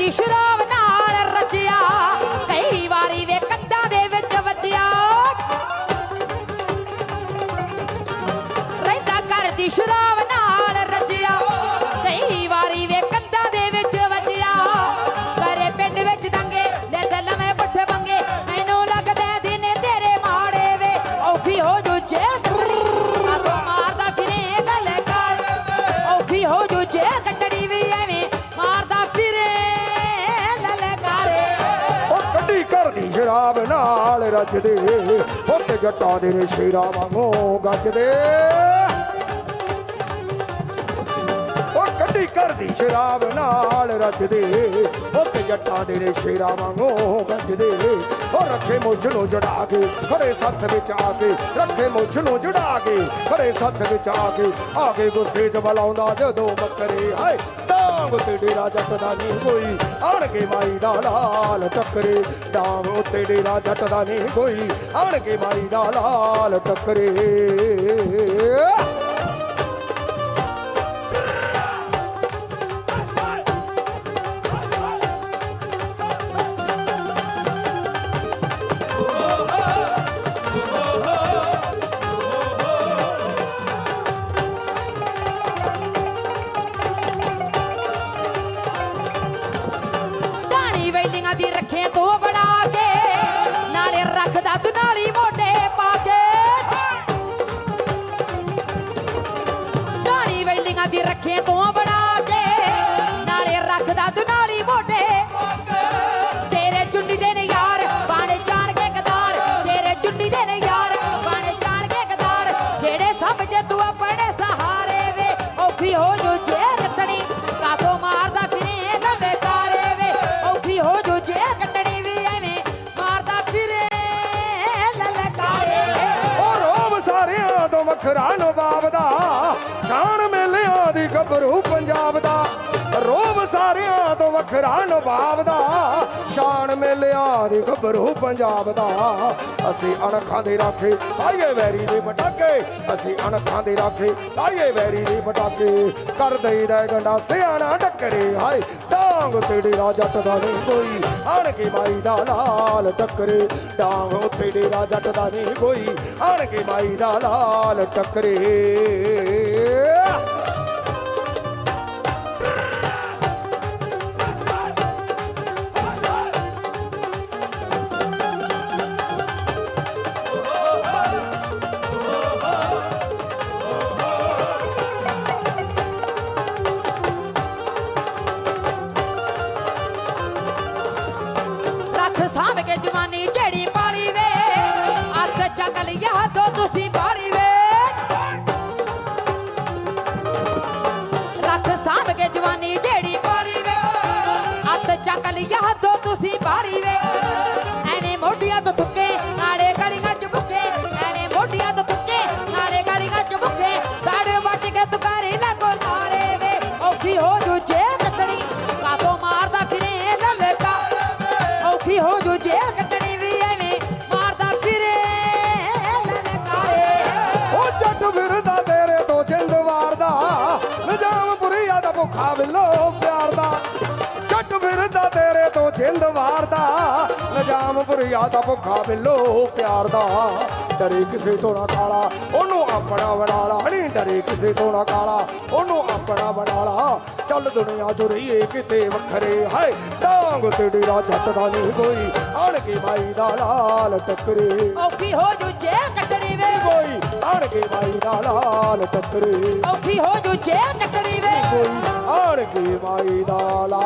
ਦੀ ਸ਼ਰਾਬ ਨਾਲ ਰਚਿਆ। ਕਈ ਵਾਰੀ ਵੇ ਕੰਧਾਂ ਦੇ ਵਿੱਚ ਵੱਜਿਆ। ਰਹਿੰਦਾ ਦੀ ਸ਼ਰਾਬ ਘਰ ਨਾਲ ਰਚਦੇ ਉੱਤੇ ਜੱਟਾਂ ਦੇ ਨੇ ਸ਼ੇਰਾਂ ਵਾਂਗੂ ਗੱਜਦੇ। ਉਹ ਕੱਢੀ ਸ਼ਰਾਬ ਨਾਲ ਰਚਦੇ। ਉੱਤੇ ਜੱਟਾਂ ਦੇ ਨੇ ਸ਼ੇਰਾਂ ਵਾਂਗੂ ਗੱਜਦੇ। ਉਹ ਰੱਖੇ ਮੁੱਛ ਨੂੰ ਜੜਾ ਕੇ, ਖੜੇ ਸੱਥ ਵਿੱਚ ਆ ਕੇ, ਰੱਖੇ ਮੁੱਛ ਨੂੰ ਜੜਾ ਕੇ, ਖੜੇ ਸੱਥ ਵਿੱਚ ਆ ਕੇ ਆ ਕੇ ਗੁੱਸੇ 'ਚ ਬਲਾਉਂਦਾ ਜਦੋਂ ਬੱਕਰੇ, ਹਾਏ, ਡਾਂਗ ਤੇ ਡੇਰਾ ਜੱਟ ਦਾ ਨਹੀਂ ਕੋਈ। ਆਣ ਕੇ ਮਾਈ ਦਾ ਲਾਲ ਟੱਕਰੇ, ਡਾਂਗ ਉੱਤੇ ਡੇਰਾ ਜੱਟ ਦਾ ਨਹੀਂ ਕੋਈ। ਆਣ ਕੇ ਮਾਈ ਦਾ ਲਾਲ ਟੱਕਰੇ। ਵੈਲੀਆਂ ਦੀ ਰੱਖੇ ਤੂੰ ਬਣਾ ਕੇ, ਨਾਲੇ ਰੱਖਦਾ ਦੁਨਾਲੀ ਮੋਢੇ ਪਾ ਕੇ। ਢਾਣੀ ਵੈਲੀਆਂ ਦੀ ਰੱਖੇ ਤੋਂ ਵੱਖਰਾ ਨਵਾਬ ਦਾ, ਸ਼ਾਨ ਮੇਲਿਆਂ ਦੀ ਗੱਭਰੂ ਪੰਜਾਬ ਦਾ, ਰੋਮ ਸਾਰਿਆਂ ਤੋਂ ਵੱਖਰਾ ਨਵਾਬ ਦਾ। ਸ਼ਾਨ ਮੇਲਿਆਂ ਦੀ ਗੱਭਰੂ ਪੰਜਾਬ ਦਾ। ਅਸੀਂ ਅਣਖਾਂ ਦੇ ਰਾਖੇ ਲਾਈਏ ਵੈਰੀ ਦੇ ਪਟਾਕੇ। ਅਸੀਂ ਅਣਖਾਂ ਦੇ ਰਾਖੇ ਲਾਈਏ ਵੈਰੀ ਦੇ ਪਟਾਕੇ। ਕਰ ਦਈਦਾ ਗੰਡਾ ਸਿਆਣਾ ਟੱਕਰੇ ਹਾਏ। ਡਾਂਗ ਤੇੜੇ ਡੇਰਾ ਜੱਟ ਦਾ ਨਹੀਂ ਕੋਈ ਆਣ ਕੇ ਮਾਈ ਦਾ ਲਾਲ ਟੱਕਰੇ। ਡਾਂਗ ਉੱਤੇ ਡੇਰਾ ਜੱਟ ਦਾ ਨਹੀਂ ਕੋਈ ਆਣ ਕੇ ਮਾਈ ਦਾ ਲਾਲ ਟੱਕਰੇ। ਰੱਖ ਸਾਂਭ ਕੇ ਜਵਾਨੀ ਝੜੀ ਪਾਲੀ ਵੇ। ਅੱਤ ਚੱਕਲ ਯਾਦੋ ਤੁਸੀਂ ਪਾਲੀ ਵੇ। ਰੱਖ ਸਾਂਭ ਕੇ ਜਵਾਨੀ ਭੁੱਖਾ ਬਿੱਲੋ ਪਿਆਰ ਦਾ। ਜੱਟ ਫਿਰਦਾ ਤੇਰੇ ਤੋਂ ਜਿੰਦ ਵਾਰਦਾ। ਨਜਾਮ ਪੁਰੀਆ ਦਾ ਭੁੱਖਾ ਬਿੱਲੋ ਪਿਆਰ ਦਾ। ਡਰੇ ਕਿਸੇ ਤੋਂ ਨਾ ਕਾਲਾ ਉਹਨੂੰ ਆਪਣਾ ਬਣਾ ਲਾ ਨਹੀਂ ਡਰੇ ਕਿਸੇ ਤੋਂ ਨਾ ਕਾਲਾ ਉਹਨੂੰ ਆਪਣਾ ਬਣਾ ਲਾ ਚੱਲ ਦੁਨੀਆ ਚ ਰਹੀਏ ਕਿਤੇ ਵੱਖਰੇ। ਹਾਏ ਡਾਂਗ ਤੇ ਡੇਰਾ ਜੱਟ ਦਾ ਨਹੀਂ ਕੋਈ। ਆਣ ਕੇ ਮਾਈ ਦਾ ਲਾਲ ਟੱਕਰੇ। ਔਖੀ ਹੋ ਜੂ ਜੇ ਕੱਟਣੀ ਵੇ। ਕੋਈ ਆਣ ਕੇ ਮਾਈ ਦਾ ਲਾਲ ਟੱਕਰੇ। ਔਖੀ ਹੋ ਜੂ ਜੇ ਕੱਟਣੀ ਵੇ। ਕੋਈ। की माई डाला